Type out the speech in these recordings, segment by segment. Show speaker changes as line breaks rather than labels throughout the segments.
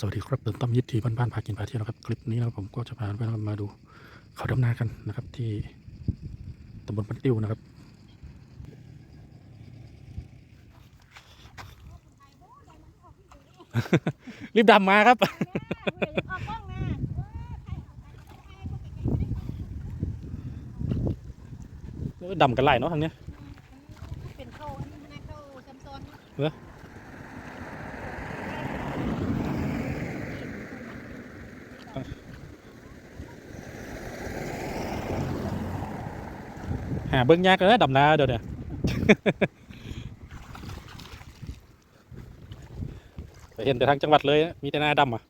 สวัสดีครับเติมต้มยิดทีบ้านๆพากินพาเที่ยวนะครับ คลิปนี้นะครับผมก็จะพาเพื่อนๆมาดู เขาดำนากันนะครับ ที่ตำบลปันติ้วนะครับ รีบดำมาครับ ดำกันไล่เนาะทางเนี้ย
เป็นเข้าอันนี้นะเข้าจำซ้อน
เหรอ หาเบิ้งยากเลยนะดำนาเดี๋ยวเนี่ยแต่เห็นแต่ทางจังหวัดเลยอะมีแต่นาดำอะ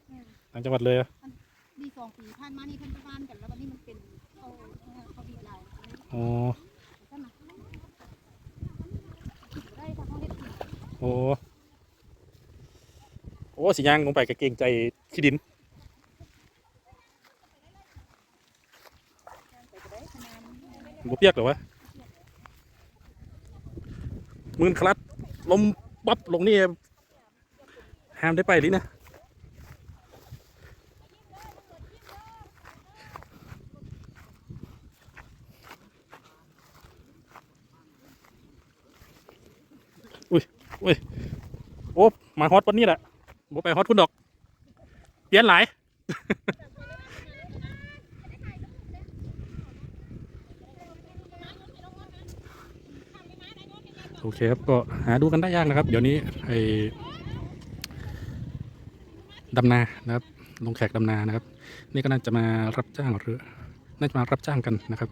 ทางจังหวัดเลยอะ
มีสองปีผ่านมานี่เพิ่นประมาณกันแล้ววันนี้มันเป็นเข้าเข้าดีหลาย
อ๋อ
ใช่ไหมได้ทางเขาเฮ็ด
โอ้โอ้สิย่างลงไปกระเกรงใจขี้ดิน
ไปก็ได้คะแนน
บ่เปียกเหรอวะ มืนคลัดลมปั๊บลงนี่ห้ามได้ไปลินะอุ้ยอุ้ยโอ้มาฮอตวันนี้แหละบ่ไปฮอตพุ่นดอกเปลี่ยนหลาย โอเคครับก็หาดูกันได้ยากนะครับ เดี๋ยวนี้ไอ้ดำนานะครับ ลงแขกดำนานะครับ นี่ก็น่าจะมารับจ้างหรือน่าจะมารับจ้างกันนะครับ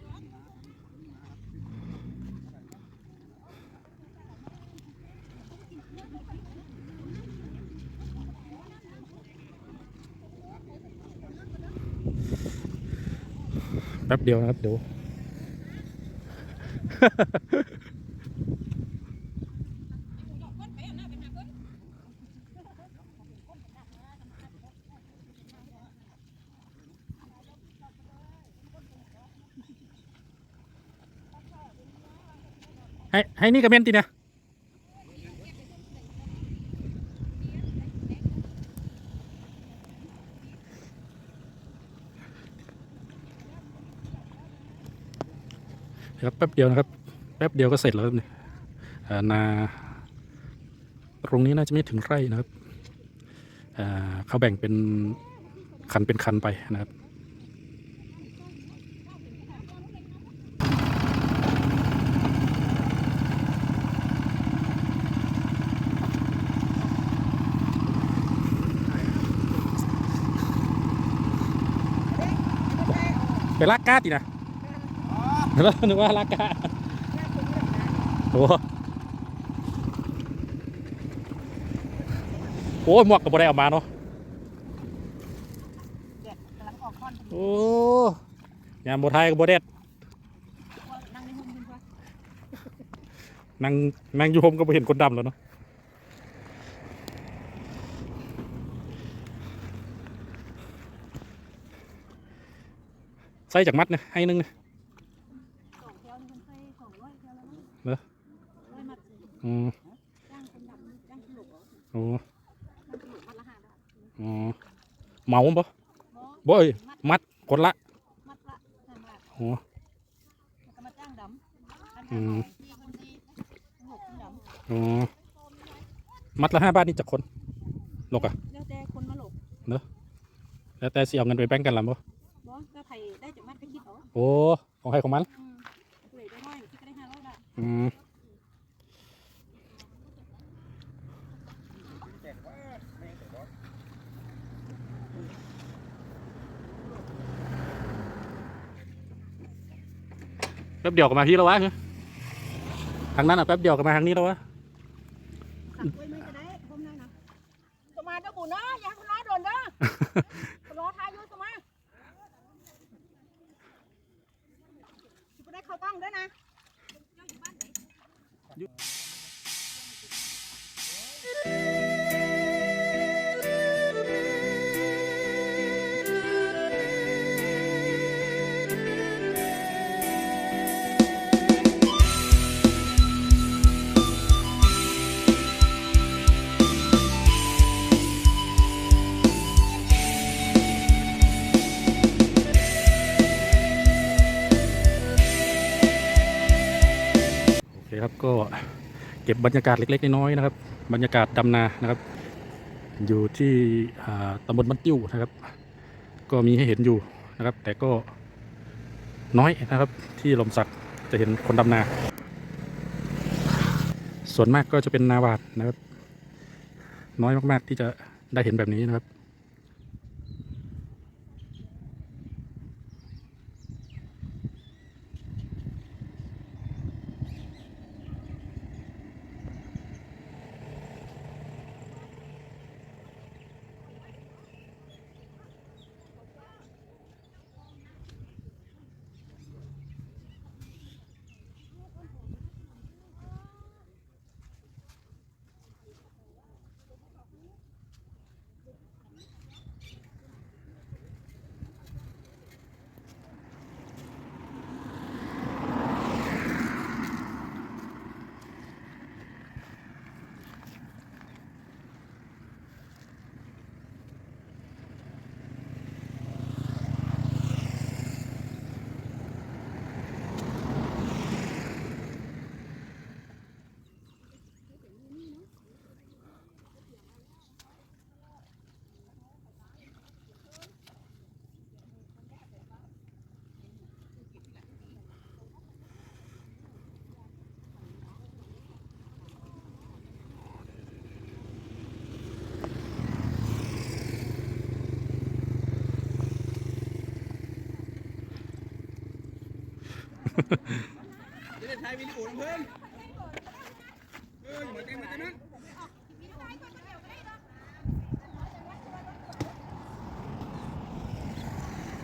แป๊บเดียวนะครับเดี๋ยว ให้ให้นี่กับเมนตีเนี่ยครับแป๊บเดียวนะครับ แป๊บเดียวก็เสร็จแล้วครับเนี่ยนาตรงนี้น่าจะไม่ถึงไร่นะครับเออเขาแบ่งเป็นคันเป็นคันไปนะครับ ไปลากกาตีนะแล้วนึกว่าลากกาโอ้โหโอ้ยหมวกกับบได้เอามาเนาะ
เด็ดกำลังออกคอน
โอ้ยามโบไทยกับบเด็ด
นั่งในห้องเพิ่นว่า
นั่งนั่งอยู่ผมก็บ่เห็นคนดำแล้วเนาะ ส่จากมัดเนี่ยให้หนึงนะ
สองแถวนี่เพิ่นใส่สองร้อยแถวแล้วมั้ง
เหรอ
ร้อยมัด
อืม
จ้างคนดำจ้างขลุกเหรอ
โอ้
จ้างขลุกมัดละห้าบาท
อ๋อเหมาบ่
บ่
บ่เอ้ย
มัด
มัดคนละ
มัดละห้าบาท
โอ้
แล้วก็มาจ้างดำอัน
อื
ห้ามร้อยที่คนที่หกคนดำ
อ๋อมัดละห้าบาทนี่จากคนลกอะ
แล้วแต่คนมาหลบ
แล้วแต่สิเอาเงินไปแบ่งกันละบ่
บ่ก็ไผได้จากมัดก็คิดเอา
โอ้ของใครของมัน
อืมเลยได้น้อยที่ก็ได้ห้าร้อยบาท
อืมแป๊บเดียวก็มาที่แล้ววะทางนั้นอะแป๊บเดียวก็มาทางนี้แล้ววะ
สั่งไว้ไม่จะได้ผมนั่นนะสมาเด้อบุญนะอย่าให้คนร้ายโดนเด้อ รอทายอยู่สมา สิบ่ไก็
เก็บบรรยากาศเล็ก ๆ น้อยๆนะครับ บรรยากาศดำนานะครับ อยู่ที่ตำบลบ้านติ้วนะครับ ก็มีให้เห็นอยู่นะครับ แต่ก็น้อยนะครับ ที่ลมสักจะเห็นคนดำนา ส่วนมากก็จะเป็นนาวานนะครับ น้อยมากๆที่จะได้เห็นแบบนี้นะครับ
จะได้ถ่ายวิดีโอนะเพื่อนเอออย่ามาเต้นมาเต้นนะ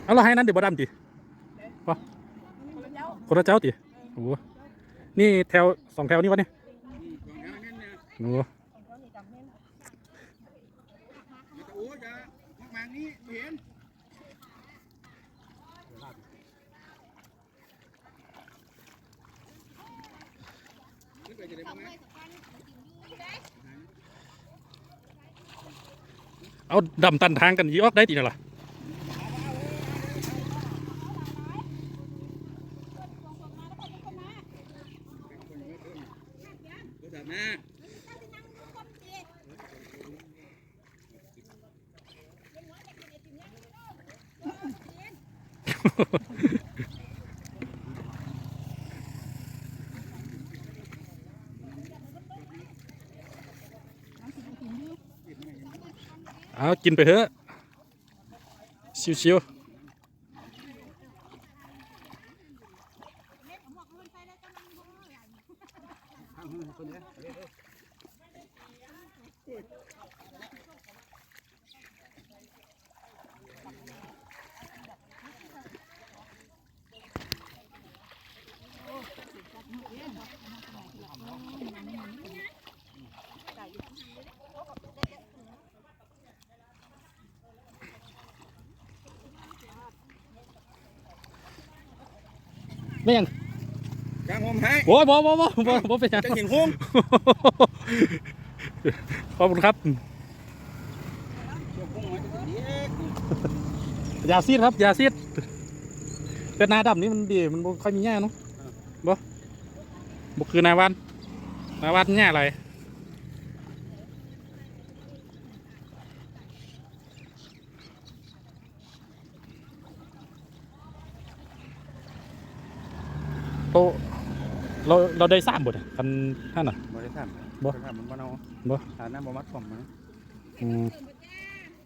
เอาเราให้นั้นเดี๋ยวบ่ดำติปะคนละเจ้าติโอ้โหนี่แถวสองแถวนี่วะเนี่ย
อืมของแถวนั้นเนี่ย
โอ้โห
มาตะโอ้จะมักมางนี้ไม่เห็น กไปจะได้บ้างไหม
เอาดำตันทางกันยีออกได้ติน่ะล่ะ
ตัวแบ
เอากินไปเถอะชิวๆ ไม่ยัง
กางผมให้
โอ้ยบ่บ่บ่บ่บ่เป็นหยัง
จะเห็นหุ้ม
ขอบคุณครับ
เชื่อหุ้มไว้จะเด็ก
ยาซีดครับยาซีดแต่นาดำนี่มันดี มันบ่ค่อยมีหญ้าเนาะบ่บ่คือนาวัน นาวันหญ้าอะไร โตเราเราได้สามบทคันท่านอะ
บ่ได้ทำ
บ่
ได้ทำมันบ่เอา
บ่
ฐานน้ำบ่มัดผมนะ
อืม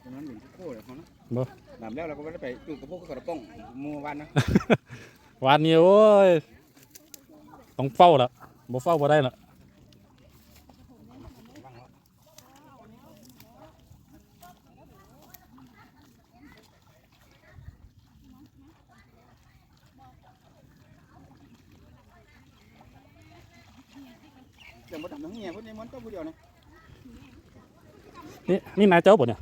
ตรงนั้นเหมือนโค้เลยเขานะ
บ่
ดำแล้วเราก็ไม่ได้ไปจุดกระโปงกระป๋องมัววันนะ
วันนี้โอ้ยต้องเฝ้าละบ่เฝ้าบ่ได้ละ
เดี๋ยวมาทำทั้งเงี้ยพวกนี้มันต้องผู้เดียวนะ
นี่นี่นายเจ้าบ่เนี่ย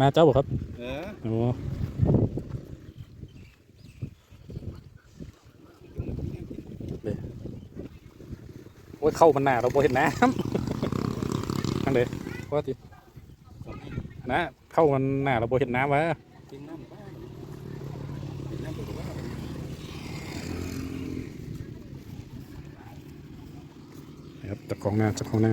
นายเจ้าบ่ครับ
เออ
โอ้โอ้ยเข้ามันหนาเราบ่เห็นน้ำทางเดว่าตินะเข้ามันหนาเราบ่เห็นน้ำวะ
กินน้ำบ้างกินน้ำตัวว่า
นะครับเจ้า ของนาจ้าของนา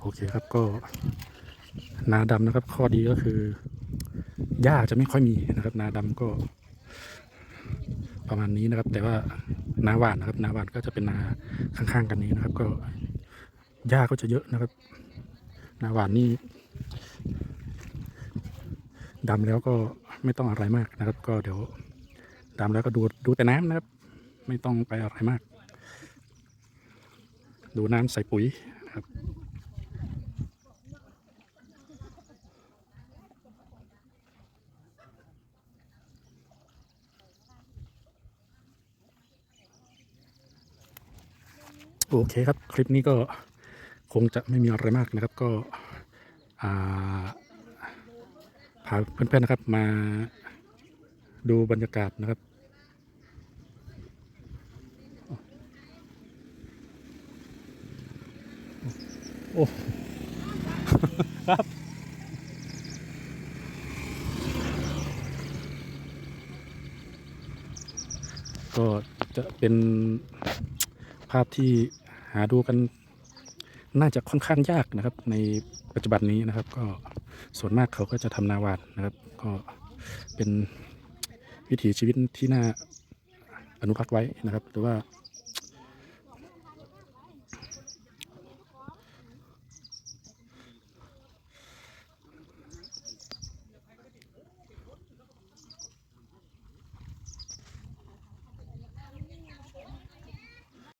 โอเคครับก็นาดำนะครับ ข้อดีก็คือหญ้าจะไม่ค่อยมีนะครับ นาดำก็ ประมาณนี้นะครับ แต่ว่านาหวานนะครับนาหวานก็จะเป็นนาข้างๆกันนี้นะครับ ก็หญ้าก็จะเยอะนะครับ นาหวานนี่ ดำแล้วก็ไม่ต้องอะไรมากนะครับ ก็เดี๋ยวดำแล้วก็ดูดูแต่น้ำนะครับ ไม่ต้องไปอะไรมาก ดูน้ำใส่ปุ๋ยนะครับโอเคครับ คลิปนี้ก็คงจะไม่มีอะไรมากนะครับก็อ่า พาเพื่อนๆนะครับมาดูบรรยากาศนะครับ โอ้ครับก็จะเป็นภาพที่หาดูกันน่าจะค่อนข้างยากนะครับ ในปัจจุบันนี้นะครับก็ ส่วนมากเขาก็จะทำนาหวานนะครับ ก็เป็นวิถีชีวิตที่น่าอนุรักษ์ไว้นะครับ หรือว่า